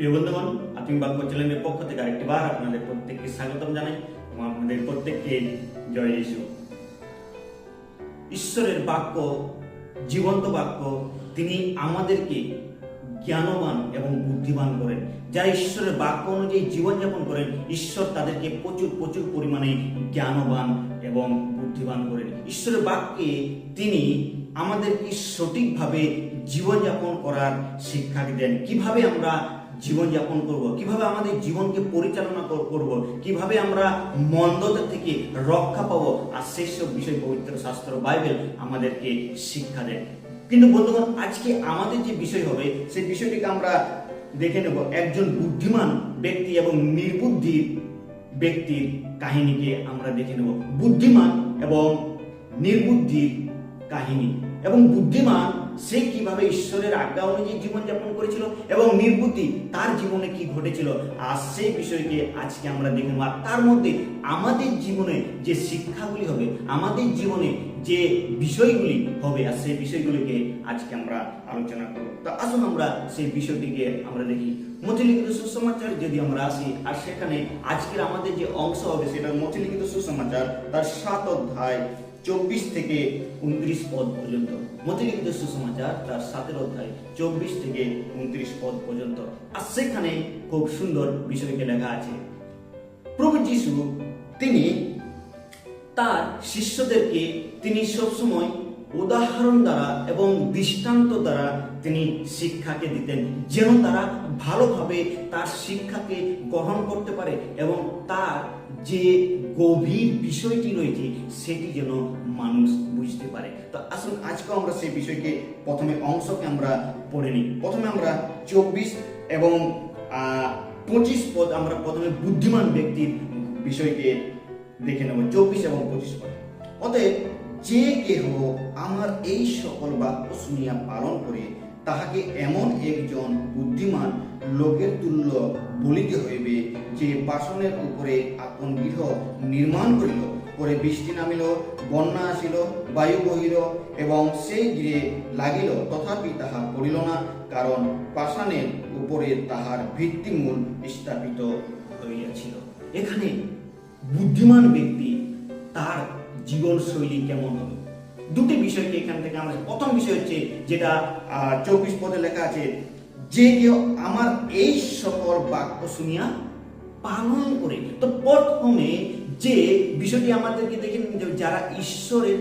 প্রিয় বন্ধুগণ আত্মিক বাক্য চ্যানেলের পক্ষ থেকে আরেকটি বার আপনাদের প্রত্যেককে স্বাগতম জানাই এবং আপনাদের প্রত্যেককে জয় যিশু। ঈশ্বরের বাক্য, জীবন্ত বাক্য, তিনি আমাদেরকে জ্ঞানবান এবং বুদ্ধিমান করেন। যারা ঈশ্বরের বাক্য অনুযায়ী জীবনযাপন করেন, ঈশ্বর তাদেরকে প্রচুর প্রচুর পরিমাণে জ্ঞানবান এবং বুদ্ধিমান করেন। ঈশ্বরের বাক্যে তিনি আমাদেরকে সঠিকভাবে জীবনযাপন করার শিক্ষা দেন কীভাবে আমরা জীবনযাপন করব, কীভাবে আমাদের জীবনকে পরিচালনা করব, কীভাবে আমরা মন্দতা থেকে রক্ষা পাবো, আর সেই সব বিষয় পবিত্র শাস্ত্র বাইবেল আমাদেরকে শিক্ষা দেয়। কিন্তু বন্ধুগণ, আজকে আমাদের যে বিষয় হবে, সেই বিষয়টিকে আমরা দেখে নেব। একজন বুদ্ধিমান ব্যক্তি এবং নির্বুদ্ধি ব্যক্তির কাহিনীকে আমরা দেখে নেব। বুদ্ধিমান এবং নির্বুদ্ধির কাহিনী। এবং বুদ্ধিমান সে কীভাবে ঈশ্বরের আজ্ঞা অনুযায়ী জীবনযাপন করেছিল এবং নির্বুদ্ধি তার জীবনে কি ঘটেছিল? আর সেই বিষয়কে আজকে আমরা দেখে নেব আর তার মধ্যে আমাদের জীবনে যে শিক্ষাগুলি হবে, আমাদের জীবনে যে বিষয়গুলি হবে, আর সেই বিষয়গুলিকে আজকে আমরা আলোচনা করব। তো আসুন আমরা সেই বিষয়টিকে আমরা দেখি। মতিলিখিত সুসমাচার যদি আমরা আসি, আর সেখানে আজকের আমাদের যে অংশ হবে, সেটা মতিলিখিত সুসমাচার, তার সাত অধ্যায় চব্বিশ থেকে উনত্রিশ পদ পর্যন্ত। মতিলিখিত সুসমাচার তার সাতের অধ্যায়, চব্বিশ থেকে উনত্রিশ পদ পর্যন্ত। আর সেখানে খুব সুন্দর বিষয়কে লেখা আছে। প্রভু যিশু, তিনি তার শিষ্যদেরকে তিনি সবসময় উদাহরণ দ্বারা এবং দৃষ্টান্ত দ্বারা তিনি শিক্ষাকে দিতেন, যেন তারা ভালোভাবে তার শিক্ষাকে গ্রহণ করতে পারে এবং তার যে গভীর বিষয়টি রয়েছে, সেটি যেন মানুষ বুঝতে পারে। তো আসুন আজকে আমরা সেই বিষয়কে প্রথমে অংশকে আমরা পড়ে নিই। প্রথমে আমরা চব্বিশ এবং পঁচিশ পদ, আমরা প্রথমে বুদ্ধিমান ব্যক্তির বিষয়কে দেখে নেব, চব্বিশ এবং পঁচিশ পদ। অতএব যে কেহ আমার এই সকল বাক্য শুনিয়া পালন করে, তাহাকে এমন একজন বুদ্ধিমান লোকের তুল্য বলিতে হইবে, যে বাসনের উপরে আপন গৃহ নির্মাণ করিল, পরে বৃষ্টি নামিল, বন্যা আসিল, বায়ু বহিল, এবং সেই গৃহে লাগিল, তথাপি তাহা করিল না, কারণ পাষাণের উপরে তাহার ভিত্তিমূল স্থাপিত হইয়াছিল। এখানে বুদ্ধিমান ব্যক্তি তার জীবনশৈলী কেমন হবে? দুটি বিষয়কে এখান থেকে আমরা প্রথম বিষয় হচ্ছে যেটা চব্বিশ পদে লেখা আছে, যে কেউ আমার এই সকল বাক্য শুনিয়া পালন করে তো প্রথমে যে বিষয়টি আমাদেরকে দেখে যারা ঈশ্বরের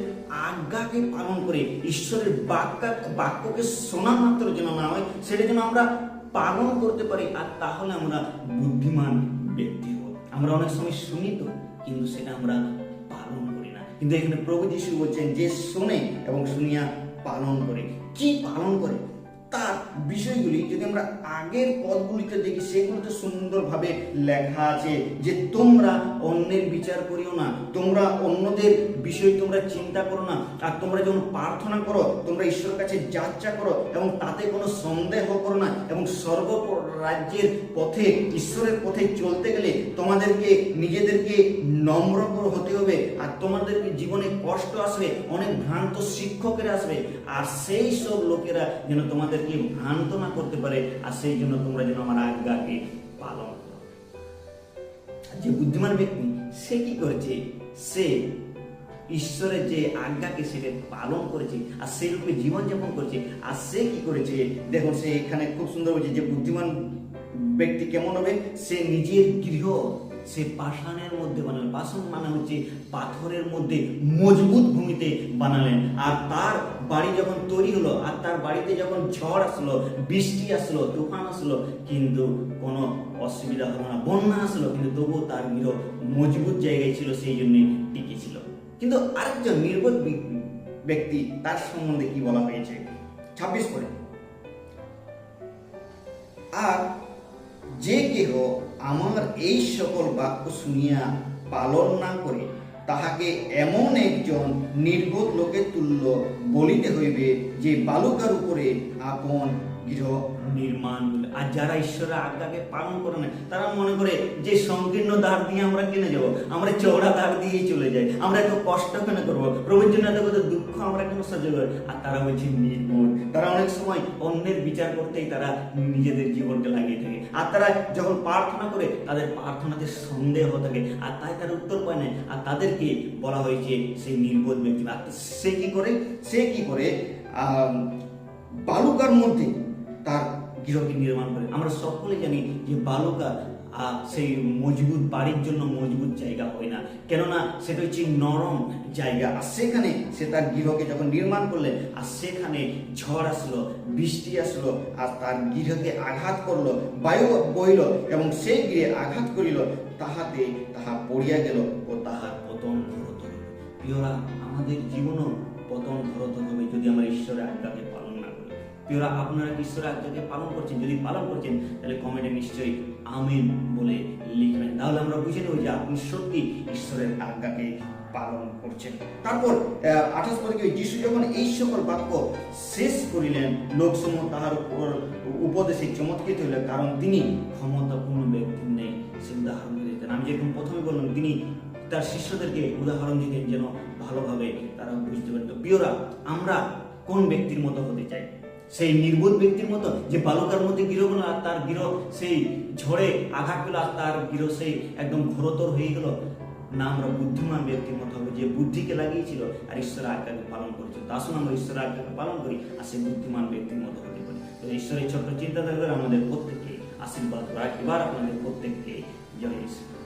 আজ্ঞাকে পালন করে, ঈশ্বরের বাক্য, বাক্যকে শোনা মাত্র যেন না হয়, সেটা যেন আমরা পালন করতে পারি, আর তাহলে আমরা বুদ্ধিমান ব্যক্তি হব। আমরা অনেক সময় শুনি তো, কিন্তু সেটা আমরা পালন করি কিন্তু এখানে প্রভু যিশু বলছেন যে শোনে এবং শুনিয়া পালন করে। কি পালন করে? তার বিষয়গুলি যদি আমরা আগের পদগুলিতে দেখি সেগুলোতে সুন্দরভাবে লেখা আছে যে তোমরা অন্যের বিচার করিও না, তোমরা অন্যদের বিষয় তোমরা চিন্তা করো না, আর তোমরা যখন প্রার্থনা করো, তোমরা ঈশ্বরের কাছে যাত্রা করো এবং তাতে কোনো সন্দেহ করো না এবং সর্ব রাজ্যের পথে, ঈশ্বরের পথে চলতে গেলে তোমাদেরকে, নিজেদেরকে নম্র হতে হবে আর তোমাদেরকে জীবনে কষ্ট আসবে, অনেক ভ্রান্ত শিক্ষকেরা আসবে, আর সেই সব লোকেরা যেন তোমাদেরকে ভ্রান্ত না করতে পারে, আর সেই জন্য তোমরা যেন আমার আজ্ঞাকে পালন করো। যে বুদ্ধিমান ব্যক্তি, সে কি করেছে? সে ঈশ্বরের যে আজ্ঞাকে সেটা পালন করেছে, আর সেই রূপে জীবনযাপন করেছে। আর সে কি করেছে? দেখুন, সে এখানে খুব সুন্দর বলছে যে বুদ্ধিমান ব্যক্তি কেমন হবে? সে নিজের গৃহ সে পাষাণের মধ্যে বানালেন। পাষাণ মানে হচ্ছে পাথরের মধ্যে মজবুত ভূমিতে বানালেন। আর তার বাড়ি যখন তৈরি হলো, আর তার বাড়িতে যখন ঝড় আসলো, বৃষ্টি আসলো, তুফান আসলো, কিন্তু কোনো অসুবিধা হলো না। বন্যা আসলো, কিন্তু তবুও তার গৃহ মজবুত জায়গায় ছিল, সেই জন্য টিকে ছিল। কিন্তু আরেকজন নির্বোধ ব্যক্তি- তার সম্বন্ধে কি বলা হয়েছে? ছাব্বিশ করে আর যে কেহ আমার এই সকল বাক্য শুনিয়া পালন না করে, তাহাকে এমন একজন নির্বোধ লোকের তুল্য বলিতে হইবে যে বালুকার উপরে আপন গৃহ নির্মাণ। আর যারা ঈশ্বরের আজ্ঞাকে পালন করে না তারা মনে করে যে সংকীর্ণ দ্বার দিয়ে আমরা কেনে যাব? আমরা চওড়া দ্বার দিয়েই চলে যাই। আমরা এত কষ্ট কেন করব? প্রভুর জন্য এত কত দুঃখ আমরা কেন সহ্য করব? আর তারা বলছে নির্মূল। তারা অনেক সময় অন্যের বিচার করতেই তারা নিজেদের জীবনকে লাগিয়ে থাকে। আর তারা যখন প্রার্থনা করে, তাদের প্রার্থনাতে সন্দেহ থাকে। আর তাই তার উত্তর পায় না। আর তাদেরকে বলা হয়েছে সেই নির্বোধ ব্যক্তি। আর সে কি করে? সে কি করে? বালুকার মধ্যে তার গৃহকে নির্মাণ করে। আমরা সকলে জানি যে বালুকা সেই মজবুত বাড়ির জন্য মজবুত জায়গা হয় না। কেননা সেটা হচ্ছে নরম জায়গা। আর সেখানে সে তার গৃহকে যখন নির্মাণ করলেন আর সেখানে ঝড় আসলো, বৃষ্টি আসলো, আর তার গৃহকে আঘাত করল, বায়ু বইল এবং সেই গৃহে আঘাত করিল, তাহাতে তাহা পড়িয়া গেল ও তাহার পতন ঘরত। প্রিয়রা, আমাদের জীবনও পতন ঘরত হবে যদি আমরা ঈশ্বরের আজ্ঞাকে প্রিয়রা, আপনারা ঈশ্বরের আজ্ঞাকে পালন করছেন? যদি পালন করছেন, তাহলে কমেন্টে নিশ্চয়ই আমিন বলে লিখবেন। তাহলে আমরা বুঝে নেব যে আপনি সত্যি ঈশ্বরের আজ্ঞাকে পালন করছেন। তারপর আঠাশ তারিখে যিশু যখন এই সকল বাক্য শেষ করিলেন লোকসমূহ তাহার উপর উপদেশে চমৎকৃত হইলেন, কারণ তিনি ক্ষমতাপূর্ণ ব্যক্তি নেই। সে উদাহরণ দিতেন। আমি যেরকম প্রথমে বললাম, তিনি তার শিষ্যদেরকে উদাহরণ দিতেন যেন ভালোভাবে তারা বুঝতে পারত প্রিয়রা, আমরা কোন ব্যক্তির মতো হতে চাই? সেই নির্বোধ ব্যক্তির মতো যে বালুকার মধ্যে গৃহ গেল আর তার গৃহ সেই ঝড়ে আঘাত পেল আর তার গৃহ সেই একদম ঘোরতর হয়ে গেল। না আমরা বুদ্ধিমান ব্যক্তির মতো হবে, যে বুদ্ধিকে লাগিয়েছিল আর ঈশ্বরের আজ্ঞাকে পালন করেছিল। তা আসুন আমরা ঈশ্বরের আজ্ঞাকে পালন করি আর সেই বুদ্ধিমান ব্যক্তির মতো হতে পারি। তো ঈশ্বরের ছোট্ট চিন্তা করে আমাদের প্রত্যেককে আশীর্বাদ রাখ এবার আপনাদের প্রত্যেককে জয় ঈশ্বর